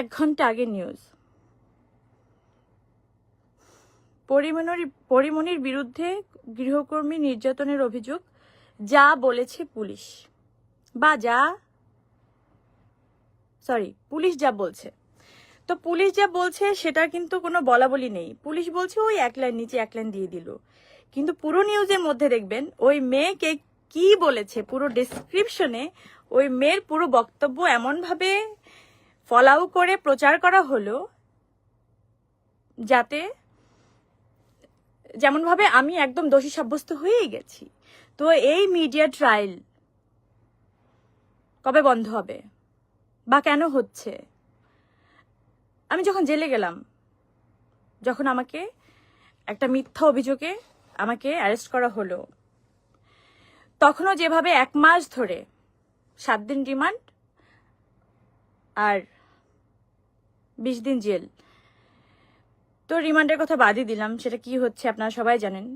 এক ঘণ্টা আগে নিউজ পরিমণির বিরুদ্ধে গৃহকর্মী নির্যাতনের অভিযোগ, যা বলেছে পুলিশ। বা যা সরি পুলিশ যা বলছে। তো পুলিশ যা বলছে, সেটা কিন্তু কোনো বলা বলি নেই। পুলিশ বলছে, ওই এক লাইন নিচে এক লাইন দিয়ে দিল। কিন্তু পুরো নিউজের মধ্যে দেখবেন, ওই মেয়েকে কি বলেছে, পুরো ডিসক্রিপশনে ওই মেয়ের পুরো বক্তব্য এমনভাবে ফলাও করে প্রচার করা হলো যাতে যেমনভাবে আমি একদম দোষী সাব্যস্ত হয়েই গেছি। তো এই মিডিয়া ট্রায়াল কবে বন্ধ হবে? বা কেন হচ্ছে? আমি যখন জেলে গেলাম, যখন আমাকে একটা মিথ্যা অভিযোগে আমাকে অ্যারেস্ট করা হলো, তখনও যেভাবে এক মাস ধরে সাত দিন রিমান্ড আর বিশ দিন জেল। তো রিমান্ডের কথা বাদই দিলাম, সেটা কি হচ্ছে আপনারা সবাই জানেন।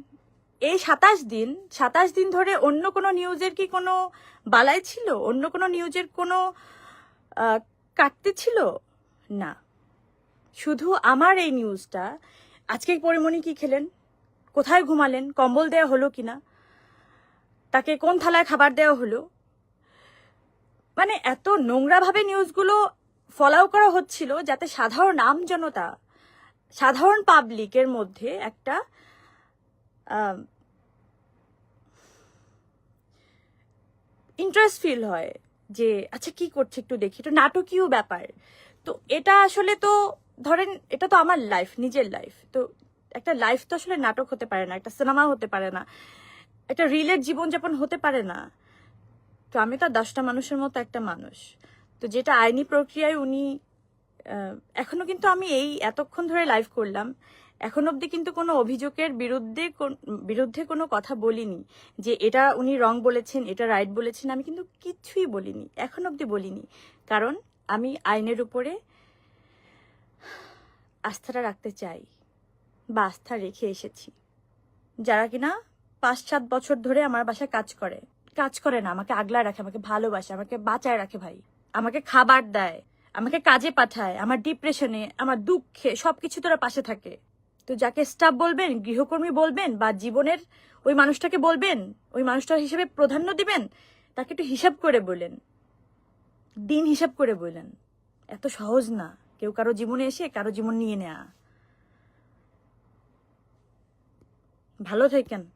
এই সাতাশ দিন সাতাশ দিন ধরে অন্য কোনো নিউজের কি কোনো বালাই ছিল? অন্য কোনো নিউজের কোনো কাটতে ছিল? না। শুধু আমার এই নিউজটা। আজকে পরিমণি কি খেলেন? কোথায় ঘুমালেন? কম্বল দেওয়া হলো কিনা? তাকে কোন থালায় খাবার দেওয়া হলো? মানে এত নোংরাভাবে নিউজগুলো ফলাও করা হচ্ছিল যাতে সাধারণ আম জনতা, সাধারণ পাবলিকের মধ্যে একটা ইন্টারেস্ট ফিল হয় যে আচ্ছা কি করছে একটু দেখি। একটু নাটকীয় ব্যাপার। তো এটা আসলে তো, ধরেন, এটা তো আমার লাইফ নিজের লাইফ তো একটা লাইফ তো আসলে নাটক হতে পারে না, একটা সিনেমা হতে পারে না, একটা রিলের জীবনযাপন হতে পারে না। তো আমি তো দশটা মানুষের মতো একটা মানুষ। তো যেটা আইনি প্রক্রিয়ায় উনি আহ, এখনও কিন্তু আমি এই এতক্ষণ ধরে লাইভ করলাম। এখন অবধি কিন্তু কোনো অভিযোগের বিরুদ্ধে বিরুদ্ধে কোনো কথা বলিনি যে এটা উনি রং বলেছেন এটা রাইট বলেছেন আমি কিন্তু কিচ্ছুই বলিনি এখন অবধি বলিনি। কারণ আমি আইনের উপরে আস্থাটা রাখতে চাই বা আস্থা রেখে এসেছি। যারা কিনা পাঁচ সাত বছর ধরে আমার বাসায় কাজ করে কাজ করে না আমাকে আগলায় রাখে আমাকে ভালোবাসে আমাকে বাঁচায় রাখে ভাই। আমাকে খাবার দেয়, আমাকে কাজে পাঠায়, আমার ডিপ্রেশনে আমার দুঃখে, সবকিছু তোরা পাশে থাকে। তো যাকে স্টাফ বলবেন, গৃহকর্মী বলবেন বা জীবনের ওই মানুষটাকে বলবেন, ওই মানুষটার হিসেবে প্রাধান্য দিবেন, তাকে একটু হিসাব করে বলেন। দিন হিসাব করে বললেন এত সহজ না। কেউ কারও জীবনে এসে কারও জীবন নিয়ে নেয়া। ভালো থাকেন।